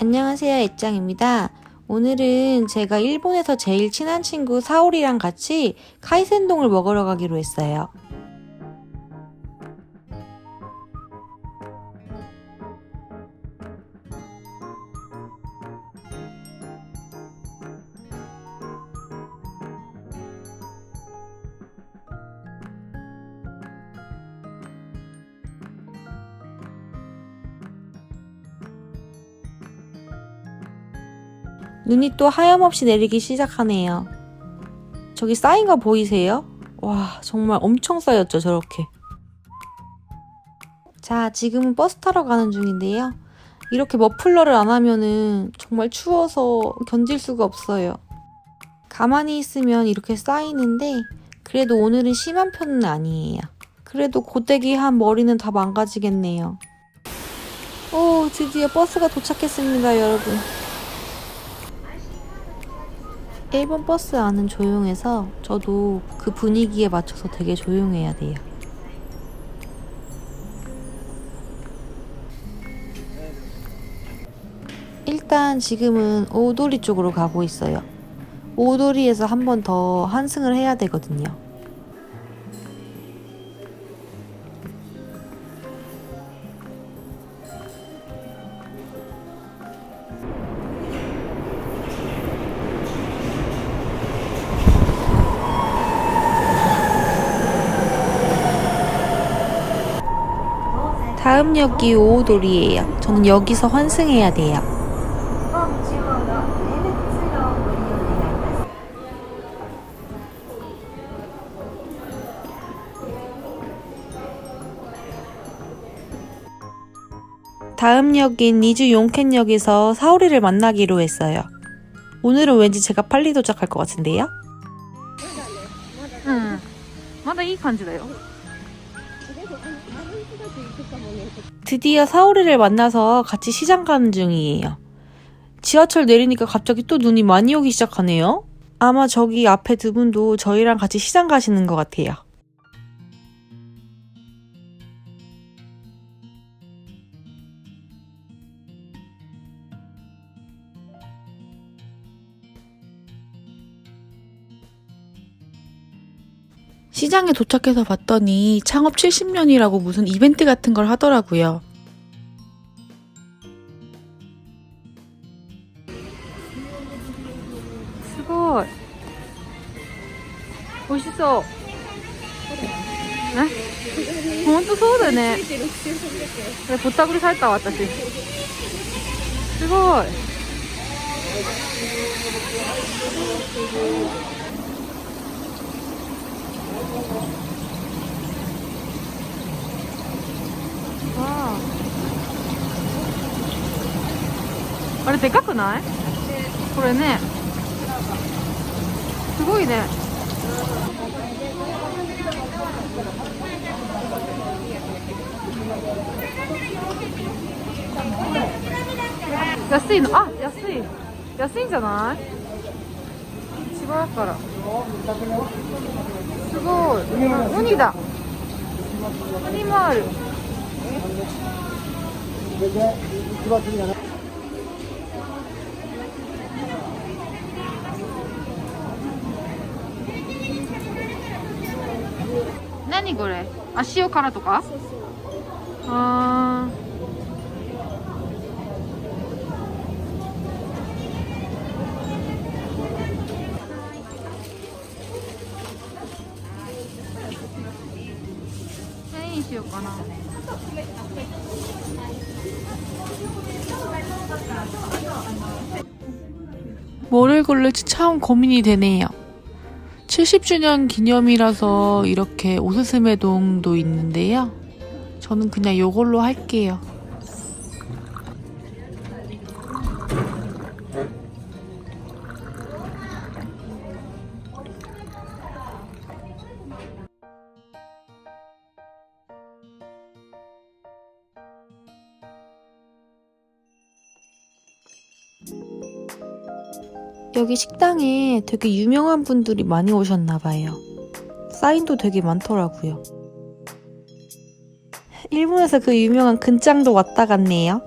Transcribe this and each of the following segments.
안녕하세요 애짱입니다 오늘은 제가 일본에서 제일 친한 친구 사올이랑 같이 카이센동을 먹으러 가기로 했어요 눈이 또 하염없이 내리기 시작하네요. 저기 쌓인 거 보이세요? 와, 정말 엄청 쌓였죠, 저렇게. 자, 지금은 버스 타러 가는 중인데요. 이렇게 머플러를 안 하면은 정말 추워서 견딜 수가 없어요. 가만히 있으면 이렇게 쌓이는데 그래도 오늘은 심한 편은 아니에요. 그래도 고데기 한 머리는 다 망가지겠네요. 오, 드디어 버스가 도착했습니다, 여러분. 일본 버스 안은 조용해서 저도 그 분위기에 맞춰서 되게 조용해야 돼요. 일단 지금은 오도리 쪽으로 가고 있어요. 오도리에서 한 번더 환승을 해야 되거든요. 다음 역이 오호돌이에요. 저는 여기서 환승해야 돼요. 다음 역인 니주 용캔역에서 사오리를 만나기로 했어요. 오늘은 왠지 제가 빨리 도착할 것 같은데요? 응. 음, 맞아 이 간지래요. 드디어 사오리를 만나서 같이 시장 가는 중이에요. 지하철 내리니까 갑자기 또 눈이 많이 오기 시작하네요. 아마 저기 앞에 두 분도 저희랑 같이 시장 가시는 것 같아요. 시장에 도착해서 봤더니 창업 70년이라고 무슨 이벤트 같은 걸 하더라고요. 스고 멋있어. 네?本当 そうだね. 그래, 보따구 살다 왔다시. すごい。あれでかくないこれねすごいね安いのあ安い安いんじゃない千葉だからすごいウニだウニもある何これ足をからとかああ 뭐를 고를지 참 고민이 되네요. 70주년 기념이라서 이렇게 오스스메동도 있는데요. 저는 그냥 요걸로 할게요. 여기 식당에 되게 유명한 분들이 많이 오셨나 봐요. 사인도 되게 많더라고요. 일본에서 그 유명한 근짱도 왔다 갔네요.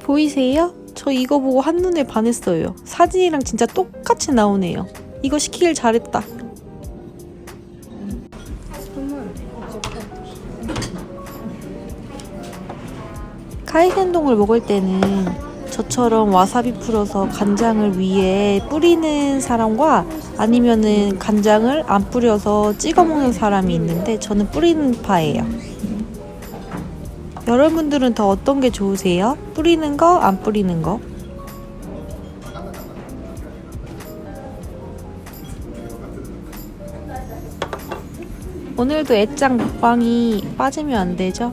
보이세요? 저 이거 보고 한눈에 반했어요. 사진이랑 진짜 똑같이 나오네요. 이거 시키길 잘했다. 카이센동을 먹을 때는 저처럼 와사비 풀어서 간장을 위에 뿌리는 사람과 아니면은 간장을 안 뿌려서 찍어 먹는 사람이 있는데 저는 뿌리는 파예요. 여러분들은 더 어떤 게 좋으세요? 뿌리는 거, 안 뿌리는 거? 오늘도 애짱 먹방이 빠지면 안 되죠?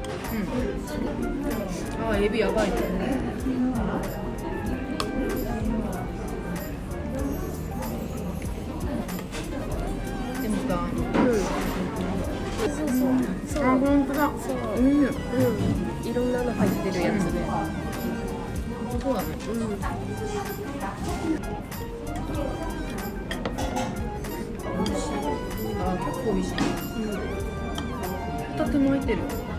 うんあエビやばいねでもさ、そうそうそう本当だうん、うん、いろの入ってるやつで、そううん美味しいあ結構美味しい、うん、2つ巻いてる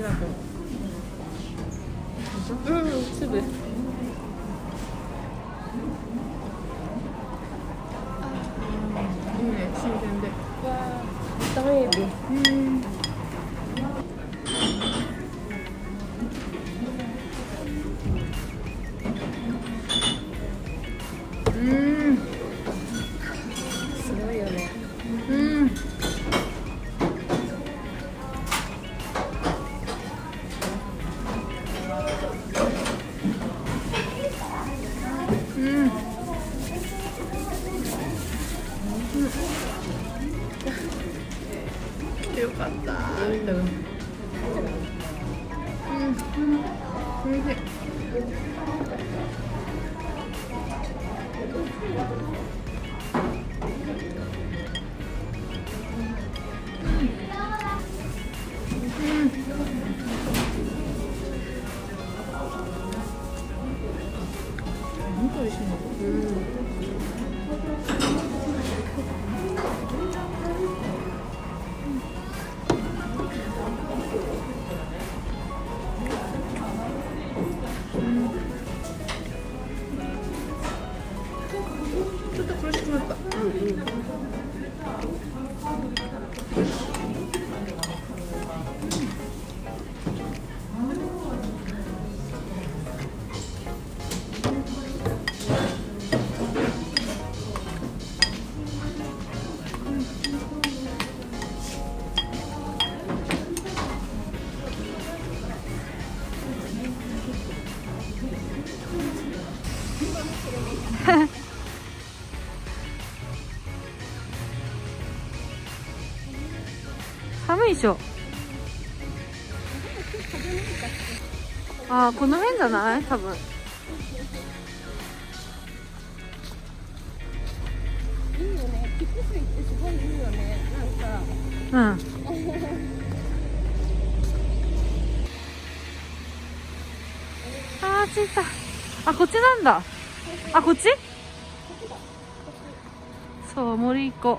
Gracias. いしい。でしょああこの辺じゃない多分んうんあーいたあこっちなんだあこっちそう森一個。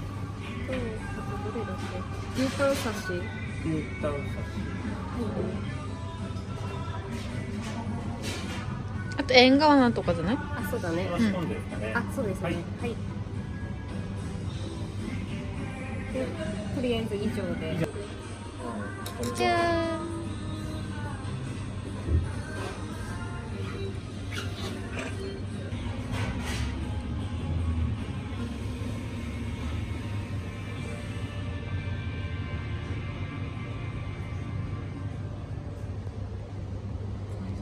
と、あとどれだっけ牛タン刺し。牛タン刺し。あと縁側なんとかじゃないあ、そうだね。んあ、そうですね。はい。はいとりあえず以上で。じゃー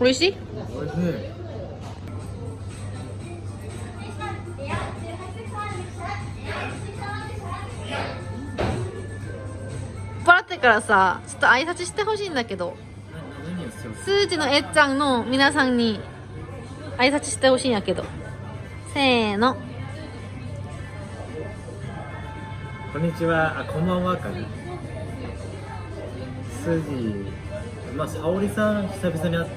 美味しいしいパラってからさちょっと挨拶してほしいんだけど数字のえっちゃんの皆さんに挨拶してほしいんやけどせーのこんにちはあこんばんはまあ沙織さん久々に会って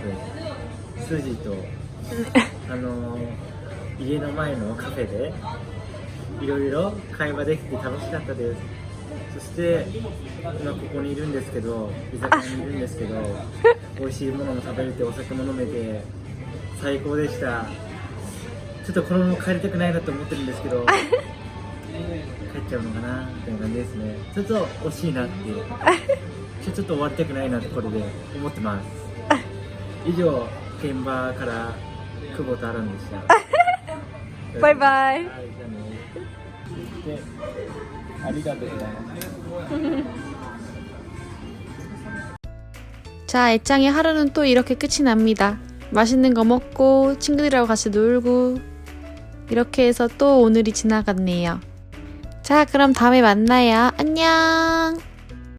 ーと あの家の前のカフェでいろいろ会話できて楽しかったですそして今ここにいるんですけど居酒屋にいるんですけど美味しいものも食べれてお酒も飲めて最高でしたちょっとこのまま帰りたくないなと思ってるんですけど 帰っちゃうのかなみたいな感じですねちょっと惜しいなっていう ちょっと終わりたくないなっこれで思ってます以上現場から久保田アランでしたバイバイ、はい、でありがとうございます 자, 애짱의 하루는 또 이렇게 끝이 납니다. 맛있는 거 먹고 친구들하고 같이 놀고 이렇게 해서 또 오늘이 지나갔네요. 자, 그럼 다음에 만나요. 안녕!